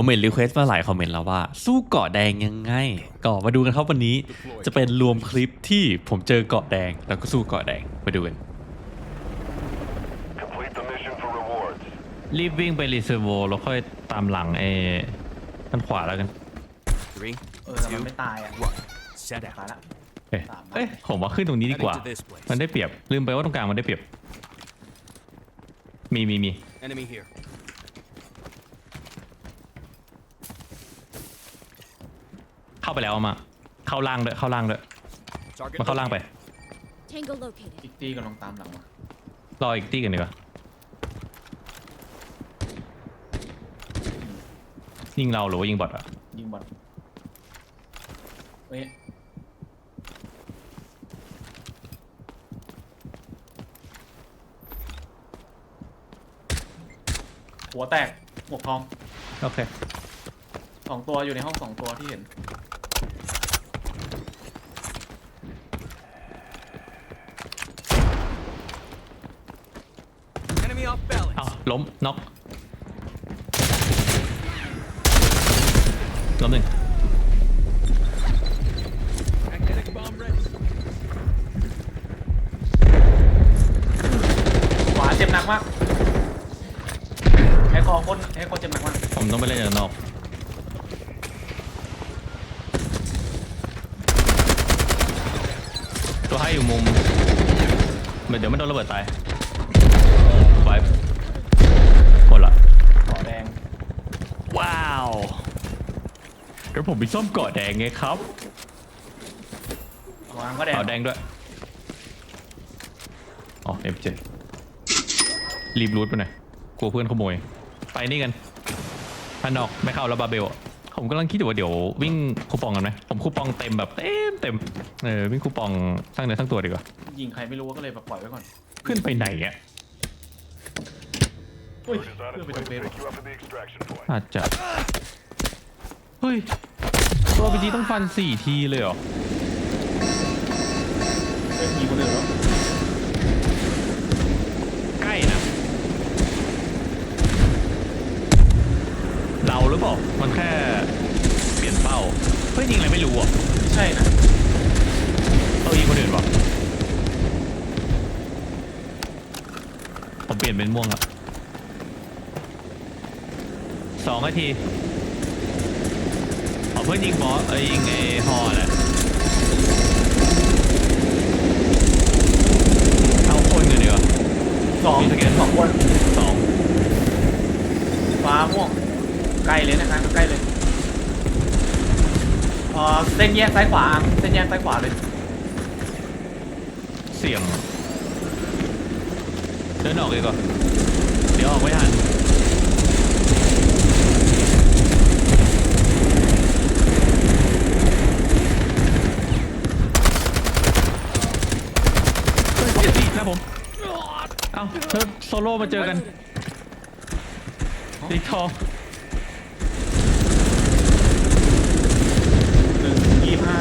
ผมเห็นรีเควสต์มาหลายคอมเมนต์แล้วว่า สู้เกาะแดงยังไง ก็มาดูกันครับวันนี้ จะเป็นรวมคลิปที่ผมเจอเกาะแดง แล้วก็สู้เกาะแดงไปดูกัน Complete the mission for rewards. รีบวิ่งไปรีเซอร์โวแล้วค่อยตามหลังไอ้ด้านขวาแล้วกัน Three, เออแต่มันไม่ตายอะ one. Set ตาย out. ละเอ้ยเอ้ยผมว่าขึ้นตรงนี้ดีกว่า Heading to this place. มันได้เปรียบลืมไปว่าตรงกลางมันได้เปรียบ มีมีมี Enemy here. เข้าไปแล้วอะมาเข้าล่างด้วยเข้าล่างด้วย Target มาเข้าล่างไป located. Tango located. อีกตีกำลังตามหลังมารออีกตี้กันดีกว่ายิงเราหรือว่ายิงบอทอะยิงบอลเฮ้ยหัวแตกหมวกทองโอเคสองตัวอยู่ในห้องสองตัวที่เห็น Enemy off balance. อ้าว ล้มน็อกล้มหนึ่ง Magnetic bomb ready. ขวาเจ็บหนักมากไอ้คอคนไอ้คอเจ็บหนักมากผมต้องไปเล่นจากนอกตัวให้อยู่มุมเดี๋ยวไม่โดนระเบิดตายไว้กดละ ขอแดง ว้าวเดี๋ยวผมไปซ่อมเกาะแดงไงครับวางก็แดงเกาะแดงด้วย อ๋อเอฟเจรีบรูทไปหน่อยกลัวเพื่อนขโมย ไปนี่กันพานนอกไม่เข้าแล้วบาเบลอะผมกำลังคิดอยู่ว่าเดี๋ยววิ่งคูปองกันไหมผมคูปองเต็มแบบเต็มเต็มเออวิ่งคูปองสร้างเนื้อสร้างตัวดีกว่ายิงใครไม่รู้ก็เลยแบบปล่อยไว้ก่อน ขึ้นไปไหนอะ อุ้ย Is on เพื่อ its ไป way ตร to งเบส pick you up at the extraction point. อาจจะ เฮ้ยตัวพีจีต้องฟันสี่ทีเลยเหรอเรื่องยิงคนอื่นแล้วใกล้นะ เราหรือเปล่า มันแค่เปลี่ยนเป้าเฮ้ยยิงอะไรไม่รู้อะไม่ใช่นะเรายิงคนอื่นเปล่าผมเปลี่ยนเป็นม่วงละ สองนาทีเอาเพื่อนยิงบอสเอ้ยยิงไอ้ฮอแหละเอาคนกันดีกว่าสองมีสแกนสองคนสองฟ้าม่วงใกล้เลยนะครับใกล้เลยเออเส้นแยกซ้ายขวาเส้นแยกซ้ายขวาเลยเสี่ยงเดินออกดีกว่าเดี๋ยวออกไม่ทัน เฮ้ยเจ็ดสี่นะ ผม เอ้าเธอโซโล่มาเจอกันดีทอง หนึ่งยี่ห้า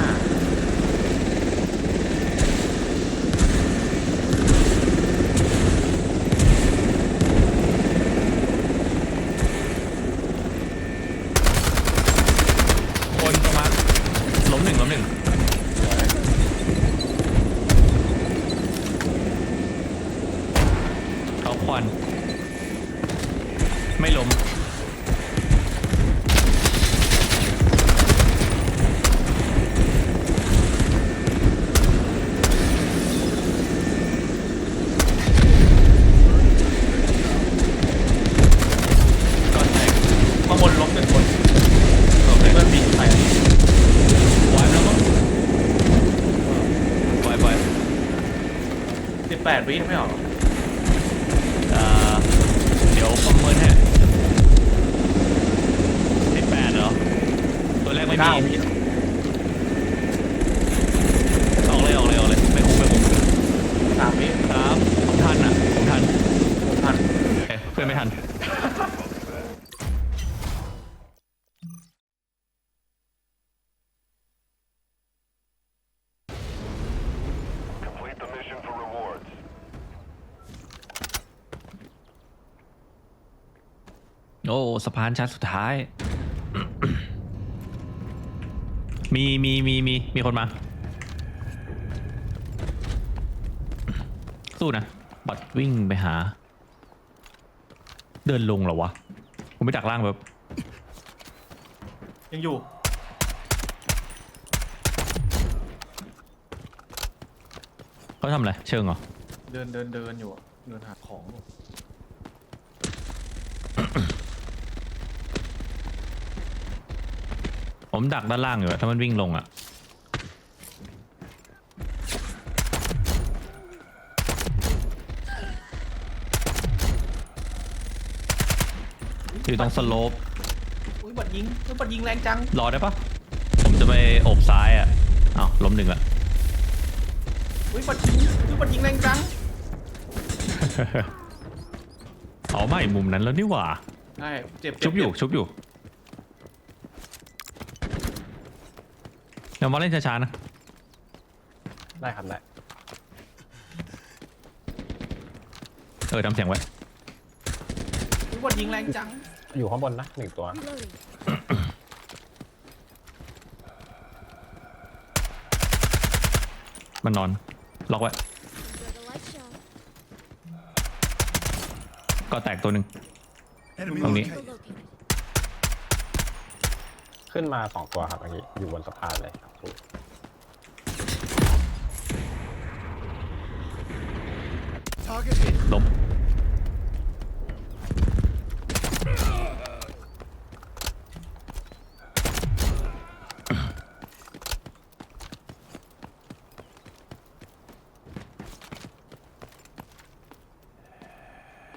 คนประมาณล้มหนึ่งล้มหนึ่งเขาควัน ไม่ล้ม ก่อนแตก ข้างบนล้มหนึ่งคน โอเค เพื่อนปีกไป ไว้แล้วมั้งไว้ไว้ สิบแปดวิไม่ออกอ่าเดี๋ยวประเมินให้สิบแปดเหรอ ตัวแรกไม่เก้ามี วิ ออกเลยออกเลยออกเลยไม่คุ้มไม่คุ้ม สามวิ ครับผมทันอะผมทัน หกพัน เอ้ยเพื่อนไม่ทัน Complete the mission for rewards. โอ้ สะพานชั้นสุดท้าย มีมีมีมีมีคนมา สู้นะบัดวิ่งไปหา เดินลงเหรอวะ ผมไปดักล่างแบบ ยังอยู่ เขาทำอะไร เชิงเหรอ เดินเดินเดินอยู่อะเดินหาของอยู่ ผมดักด้านล่างอยู่อะถ้ามันวิ่งลงอะอยู่ตรงสโลปอุ้ยบัดยิงอุ้ยบัดยิงแรงจัง รอได้ปะผมจะไปโอบซ้ายอะอ้าวล้มหนึ่งละ อุ้ยบัดยิงอุ้ยบัดยิงแรงจัง เอาไม่มุมนั้นแล้วนี่หว่า ใช่ เจ็บเจ็ชุบอยู่ เจ็ชุบอยู่ เดี๋ยวมาเล่นช้าๆนะได้ครับได้เออทำเสียงไว้อุ้ยบัดยิงแรงจัง อยู่ข้างบนนะหนึ่งตัว Reloading. มันนอน ล็อกไว้ Enjoy the light show. ก็แตกตัวหนึ่ง Enemy Không nghĩ. Vehicle located. located. ขึ้นมาสองตัวครับเมื่อกี้อยู่บนสะพานเลยครับถูก Target hit. ล้ม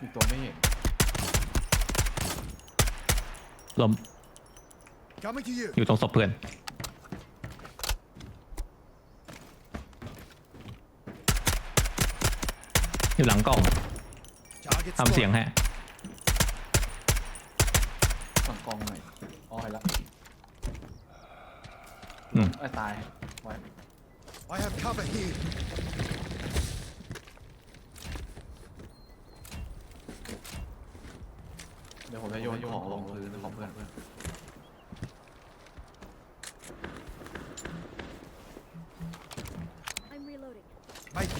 อีกตัวไม่เห็นล้ม Coming to you. อยู่ตรงศพเพื่อน อยู่หลังกล่อง Target ทำเสียง spotted. ฮะสั่งกองหน่อยอ๋อเห็นละอืมไอ้ยตายไว้ I have cover here. เดี๋ยวผมจะโยนของลงพื้นของเพื่อน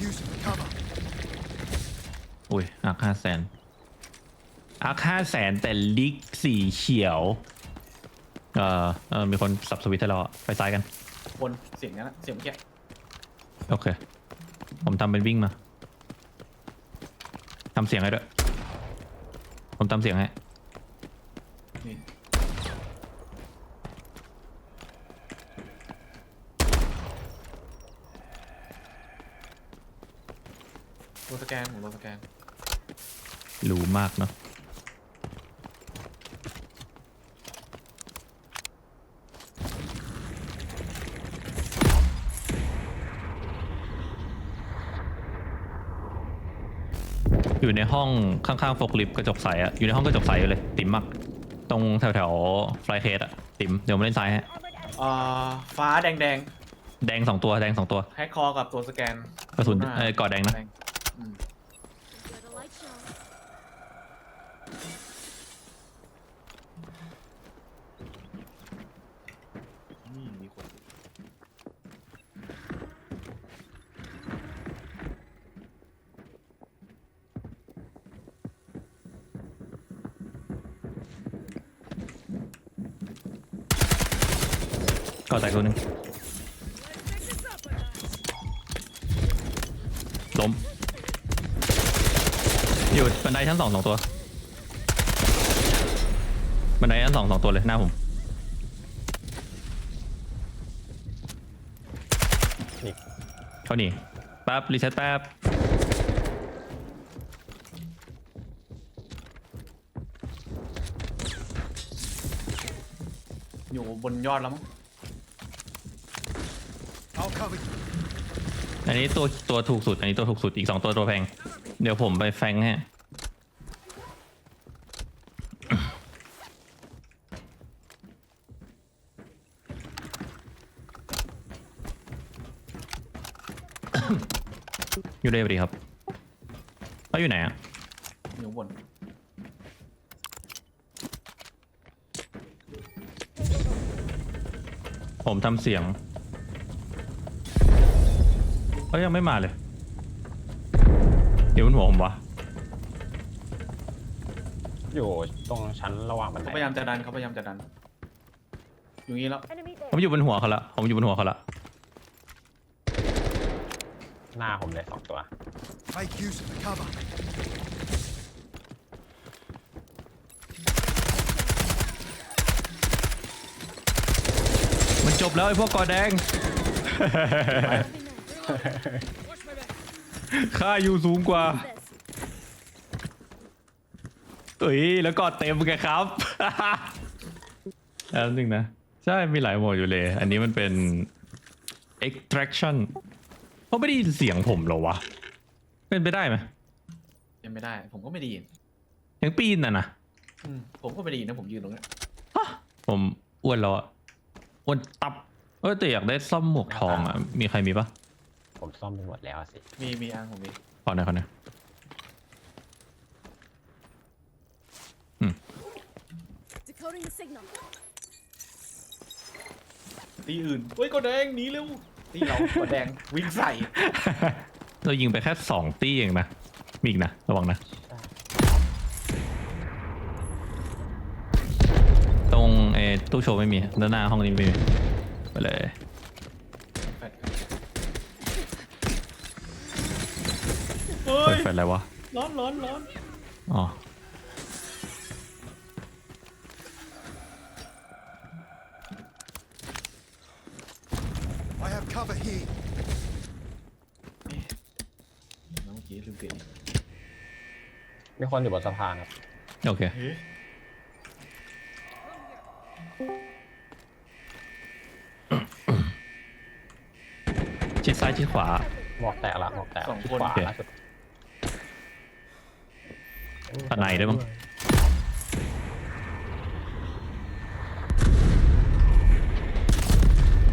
Make use of the cover. อุ้ยอาค่าแสนอาค่าแสนแต่ลิกสีเขียว เออเออมีคนสับสวิตช์ให้เราอะไปซ้ายกัน คนเสียงนั้นนะเสียงเมื่อกี้โอเค ผมทำเป็นวิ่งมาทำเสียงให้ด้วย ผมทำเสียงให้ นี่โดนส แกนผมโดนสแกนรู้มากเนาะอยู่ในห้องข้างๆโฟกลิฟต์กระจกใสอะอยู่ในห้องกระจกใสอยู่เลย ติ๋มมาก ตรงแถวๆไฟเคสอะติ๋มเดี๋ยวมาเล่นซ้ายฮะอ่าฟ้าแดงแดงแดงสองตัวแดงสองตัวแฮกคอกับตัวสแกนกระสุนหน้าเอ้ยกอดแดงนะ อืม Enjoy the light show. นี่มีคน กอดแตกตัวหนึ่งล้มอยู่บันไดชั้นสองสองตัว บันไดชั้นสองสองตัวเลยหน้าผมนี่เขาหนีแป๊บรีเซ็ตแป๊บอยู่บนยอดแล้วมั้ง I'll cover you. อันนี้ตัวตัวถูกสุด อันนี้ตัวถูกสุดอีกสองตัวตัวแพง เดี๋ยวผมไปแฟงให้อยู่ได้พอดีครับเขาอยู่ไหนอะอยู่บนผมทำเสียง เขายังไม่มาเลย เดี๋ยวบนหัวผมวะอยู่ตรงชั้นระหว่างบันไดเขาพยายามจะดันเขาพยายามจะดัน อยู่งี้แล้ว Enemy ผม there. อยู่บนหัวเขาละผมอยู่บนหัวเขาละหน้าผมเลยสองตัว Make use of the cover. มันจบแล้วไอ้พวกกอแดง ค่าอยู่สูงกว่า This. เอ้ยแล้วกอดเต็มไงครับแล้วนึงนะ ใช่มีหลายโหมดอยู่เลย อันนี้มันเป็น extraction เขาไม่ได้ยินเสียงผมเหรอวะ เป็นไปได้ไหมยังไม่ได้ ผมก็ไม่ได้ยินยังปีนน่ะนะอืมผมก็ไม่ได้ยินนะผมยืนตรงเนี้ยผมอ้วนแล้วอะอ้วนตับเออแต่อยากได้ซ่อมหมวกทองอะมีใครมีปะ ผมซ่อมไปหมดแล้วสิ มีมีอังผมมีขอหน่อยขอหน่อย Decoding the signal. ตีอื่นเฮ้ยก็แดงหนีเร็วตีเราก็แดงวิ่งใส่เรายิงไปแค่สองตี้เองนะ มีอีกนะ ระวังนะ ตรงเออตู้โชว์ไม่มีด้านหน้าห้องนี้ไม่มีไปเลย เฮ้เปิยดไฟอะไรวะ ร้อนร้อนร้อนอ๋อ I have cover here. เมื่อกี้ลืมเปลี่ยนมีคนอยู่บนสะพานครับโอเค ชิดซ้ายชิดขวา หมวกแตกละหมวกแตกสองที่คนขวาโอเคล่าสุด ข้างในด้วยมั้ง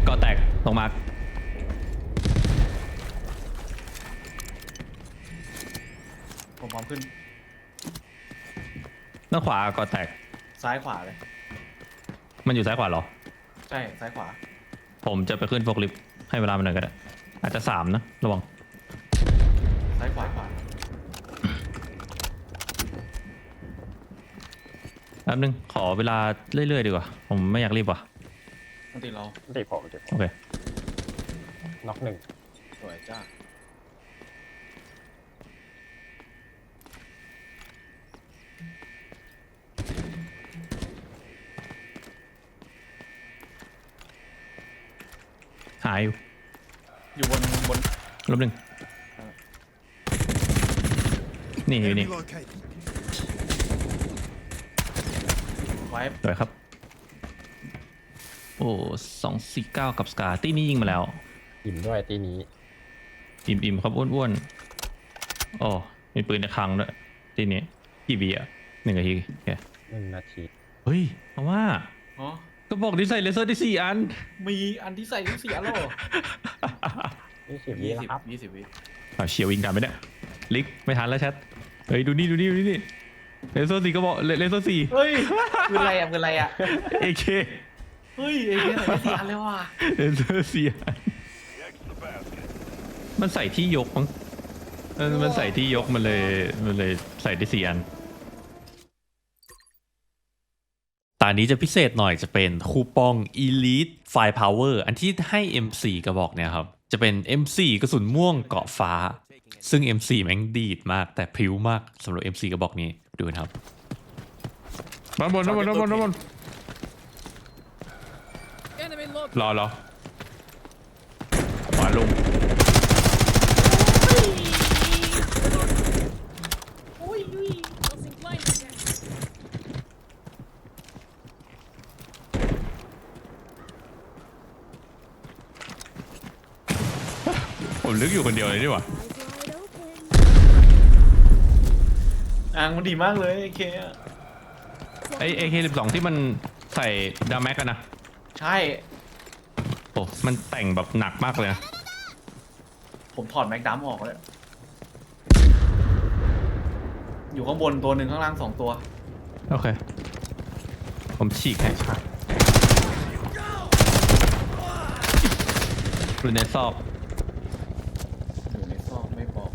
ก็แตกลงมาผมพร้อมขึ้น ด้านขวาก็แตก ซ้ายขวาเลย มันอยู่ซ้ายขวาเหรอ ใช่ ซ้ายขวา ผมจะไปขึ้นโฟกลิฟต์ให้เวลามันหน่อยก็ได้ อาจจะสามนะ ระวัง ซ้ายขวาขวา แป๊บนึงขอเวลาเรื่อยๆดีกว่า ผมไม่อยากรีบว่ะต้องตีเราตีผมตีผโอมเคน็อกหนึ่งสวยจ้าหายอยู่อยู่บนบนรอบหนึ่งนี่อยู่ Enemy นี่ located. ไว้สวยครับ โอ้สองสี่เก้ากับสกาตีนี้ยิงมาแล้ว อิ่มด้วยตีนี้ อิ่มอิ่มครับอ้วนๆโอ้มีปืนในคลังด้วยตีนี้กี่บีอะหนึ่งนาทีโอเคหนึ่งนาที เฮ้ยเอาว่าอ๋อ ก็บอกดิใส่เลเซอร์ได้สี่อัน มีอันที่ใส่ทั้งสี่อันแล้วเหรอยี่สิบวิยี่แล้สิวบครับ ยี่สิบวิ อ่าเชียร์วิงกันไปเนี่ยลิกไม่ทันแล้วแชทเฮ้ยดูนี่ดูนี่ดูนี่นี่ เลเซอร์สี่ก็บอกเลเซอร์สี่เฮ้ยคืออะไรอะคืออะไรอะเอเคเฮ้ยไอ้เนี่ยใส่ได้สี่อันเลยว่ะเลเซอร์สี่อัน The basket. มันใส่ที่ยกมั้งเออมันใส่ที่ยกมันเลยมันเลยใส่ได้สี่อันตอนนี้จะพิเศษหน่อยจะเป็นคูปอง Elite Fire Power อันที่ให้ M4 กระบอกเนี่ยครับ จะเป็น M4 กระสุนม่วงเกาะฟ้า ซึ่ง M4 แม่งดีดมากแต่พริ้วมากสำหรับ M4 กระบอกนี้ ดูกันครับน้ำบนน้ำบนน้ำบนน้ำบนรอรอขวาลง Pulsing blind again. ผมนึกอยู่คนเดียวเลยนี่หว่า อ่างมันดีมากเลยไอ้เคอะไอเอเคสิบสองที่มันใส่ดาแม็กกันนะใช่ โอ้มันแต่งแบบหนักมากเลยนะผมถอดแม็กดัมออกเลย อยู่ข้างบนตัวหนึ่งข้างล่างสองตัว โอเค ผมฉีกให้หรือในซอกอยู่ในซอกไม่บอก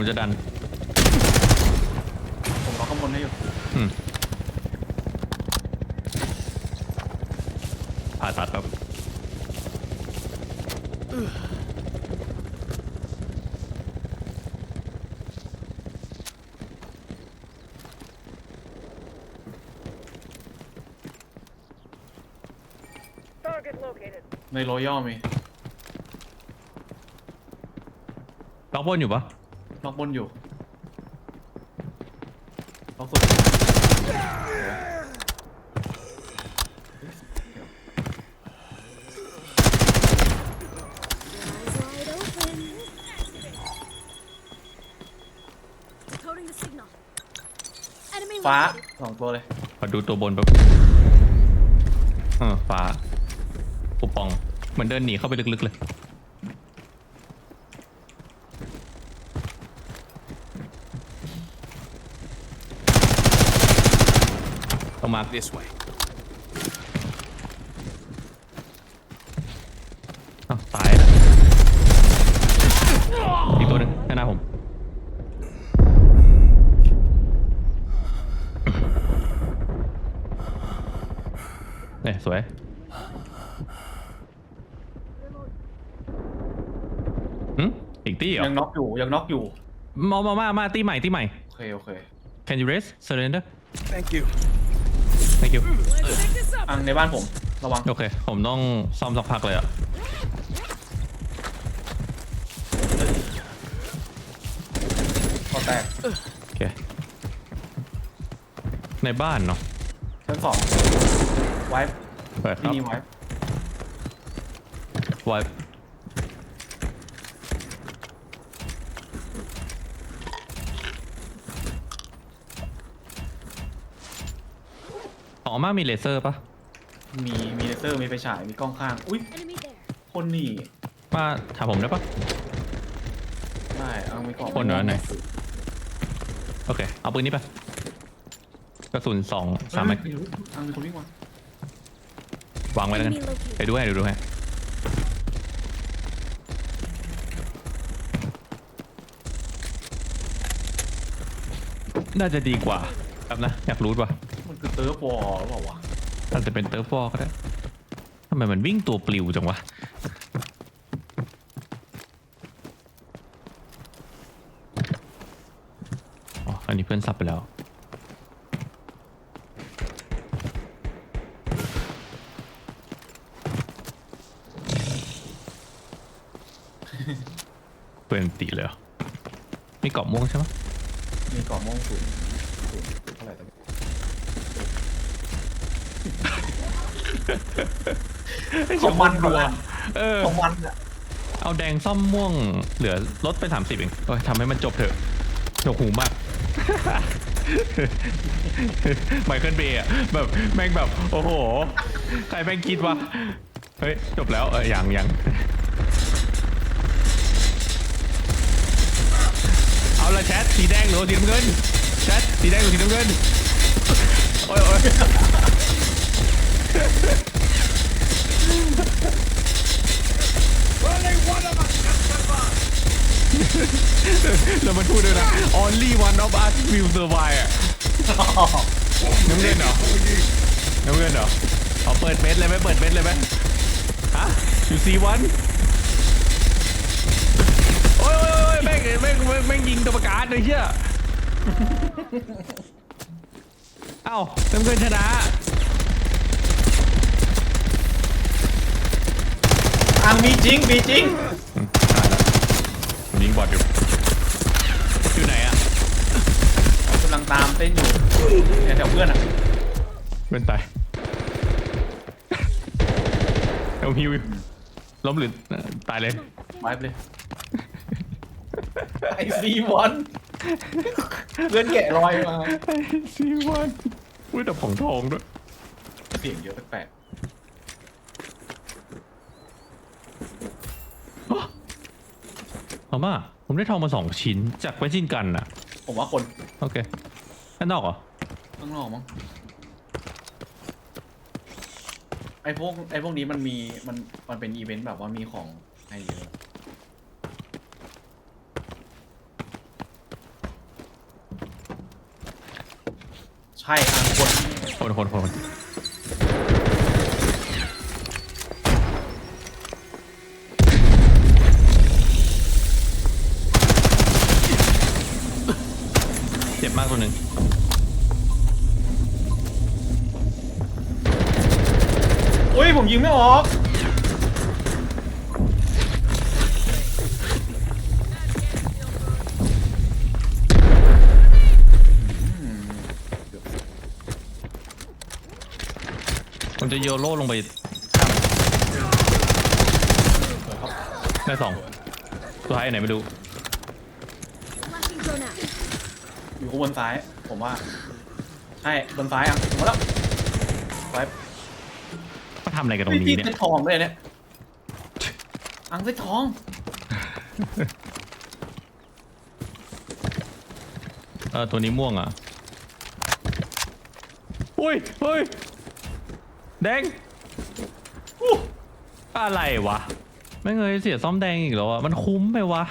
ผมจะดัน ผมล็อกข้างบนให้อยู่อืมผ่าตัดครับในรอยัลมีล็อกบนอยู่ปะ ล็อกบนอยู่ล็อกสุด Eyes wide open. Decoding the signal. Enemy ฟ้า located. สองตัวเลยขอดูตัวบนแบบเออฟ้าปูปอง เหมือนเดินหนีเข้าไปลึกๆเลย ต้องมา This way. อ้าวตายแล้วอีกตัวหนึ่งหน้าผม เนี่ยสวย หืมอีกตีเหรอยังน็อกอยู่ยังน็อกอยู่ มามามามาตีใหม่ตีใหม่ โอเคโอเค Can you raise surrender Thank you. Thank you Let's pick this up. อังในบ้านผมระวังโอเค ผมต้องซ่อมสักพักเลยอะพอแตกโอเค ในบ้านเนาะชั้นสองไวฟ์เปิดคที่รับนี่ไวฟ์ไว้อ๋อมามีเลเซอร์ปะมีมีเลเซอร์มีไฟฉายมีกล้องข้าง อุ้ย Enemy there. คนนี่มาถามผมได้ปะ ได้เอามีกล้องคนเหรอไหน โอเค เอาปืนนี้ไปกระสุนสองสามแม็กเฮ้ยอังมีคนวิ่งมาวางไว้แล้วกัน Enemy located. ไปดูให้เดี๋ยวดูให้น่าจะดีกว่าครับนะ อยากรู้ป่ะ มันคือเติร์ฟวอลหรือเปล่าวะอาจจะเป็นเติร์ฟวอลก็ได้ทำไมมันวิ่งตัวปลิวจังวะ อ๋อ อันนี้เพื่อนซับไปแล้ว เพื่อนตีเลยเหรอมีเกาะม่วงใช่ไหมมีกล่องม่วงสูงสูงเท่าไหร่ตอนนี้ ของมันรัวเออของมันอะเอาแดงซ่อมม่วง เหลือลดไป30เองโอ้ยทำให้มันจบเถอะหนวกหูมากไมเคิลเบย์อะแบบแม่งแบบ โอ้โห ใครแม่งคิดวะ เฮ้ย จบแล้ว เออยังยังเอาละแชทสีแดงหรือสีน้ำเงิน แชทสีแดงหรือสีน้ำเงิน โอ้ยโอ้ย แล้วมันพูดด้วยนะ only one of us will survive อะน้ำเงินเหรอ น้ำเงินเหรอเอาเปิดเบสเลยไหมเปิดเบสเลยไหมฮะ you see one โอ้ยโอ้ยโอ้ยแม่งแม่งแม่งแม่งยิงตัวประกาศเลยเชี่ยเอ้าน้ำเงินชนะ อังมีจริงมีจริงผมยิงบอดอยู่อยู่ไหนอะกำลังตามเต้นอยู่เนี่ยแถวเพื่อนอะเป็นตายเอาฮิวอยู่ล้มหรือเอ่อตายเลยไวฟ์เลยไอซีวันเพื่อนแกะรอยมาซีวันอุ้ยแต่ผงทองด้วยเสียงเยอะแปลกามาผมได้ทองมาสองชิ้นจากไวจินกันอะผมว่าคนโอเคข้างนอกเหรอข้างนอกมั้งไอพวกไอพวกนี้มันมีมันมันเป็นอีเวนต์แบบว่ามีของให้เยอะใช่อะคนคนคนคน ตัวหนึ่งอุ้ยผมยิงไม่ออก ผมจะโยโล่ลงไปได้สองสุดท้ายอันไหนไม่รู้ Flashing drone out. อยู่ข้างบนซ้าย ผมว่าใช่บนซ้ายอะผมว่าแล้วไว้เขาทำอะไรกันตรงนี้ที่เนี่ยเส้นทองด้วยเนี่ยอังเส้นทองเออตัวนี้ม่วงอะอุ้ยเฮ้ยแดงอู้อะไรวะ ไม่เงยเสียซ่อมแดงอีกแล้วอะมันคุ้มไหมวะ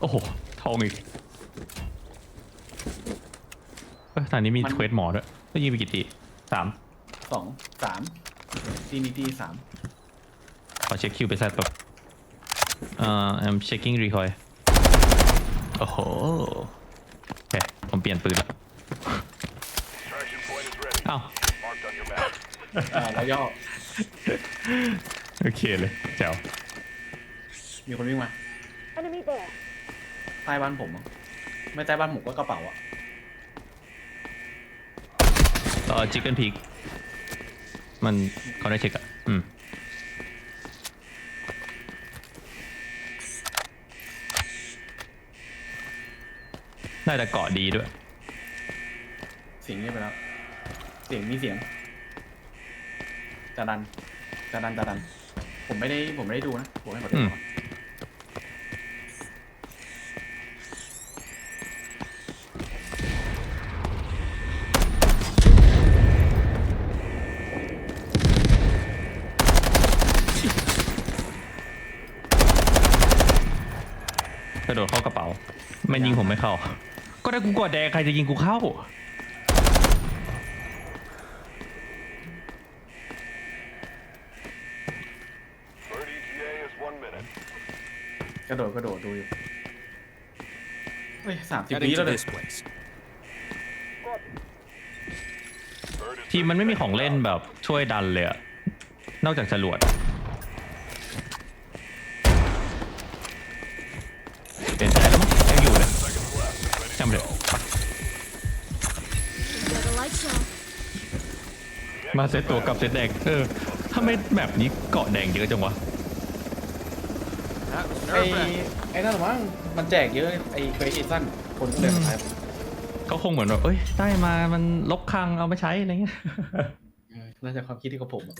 โอ้โหทองอีก เอ้ยตอนนี้มีเควสหมอด้วยก็ยิงไปกี่ทีสามสองสามทีนี้ทีสามขอเช็คคิวไปแซดแบบเอ่อ I'm checking recoil โอ้โหโอเคผมเปลี่ยนปืนแล้ว Extraction point is ready. อ้าว Marked on your map. อ่าแล้วย่อโอเคเลยแจ๋วมีคนวิ่งมา Enemy there. ใต้บ้านผมอะไม่ใต้บ้านผมก็กระเป๋าอะ เอ่อ chicken peak มันเขาได้เช็คอะอืมน่าจะเกาะดีด้วย เสียงเงียบไปแล้ว เสียงมีเสียงจะดันจะดันจะดัน ผมไม่ได้ผมไม่ได้ดูนะผมให้ขอดูอืม ก่อน ระโดดเข้ากระเป๋าไม่ยิงผมไม่เข้า ก็ได้กูกดแดงใครจะยิงกูเข้า Bird ETA is one minute. กระโดดกระโดดดูอยู่เฮ้ยสามสิบ Heading วิ to แล้วเลย this place. Bird is ทีมมันไม่มีของเล่นแบบช่วยดันเลยอะนอกจากจรวดเเถอะ Got a light show. มาเซตตัวกับเซตแดงเออทำไมแบบนี้เกาะแดงเยอะจังวะ That was ไอ้ nerve-wracking. ไอ้นั่นหรอมั้งมันแจกเยอะไอ้เควสซีซั่นคนก็เลยมาใช้ก็คงเหมือนแบบเอ้ยได้มามันลบคลังเอามาใช้อะไรเงี้ยเออน่าจะความคิดที่กับผมอะ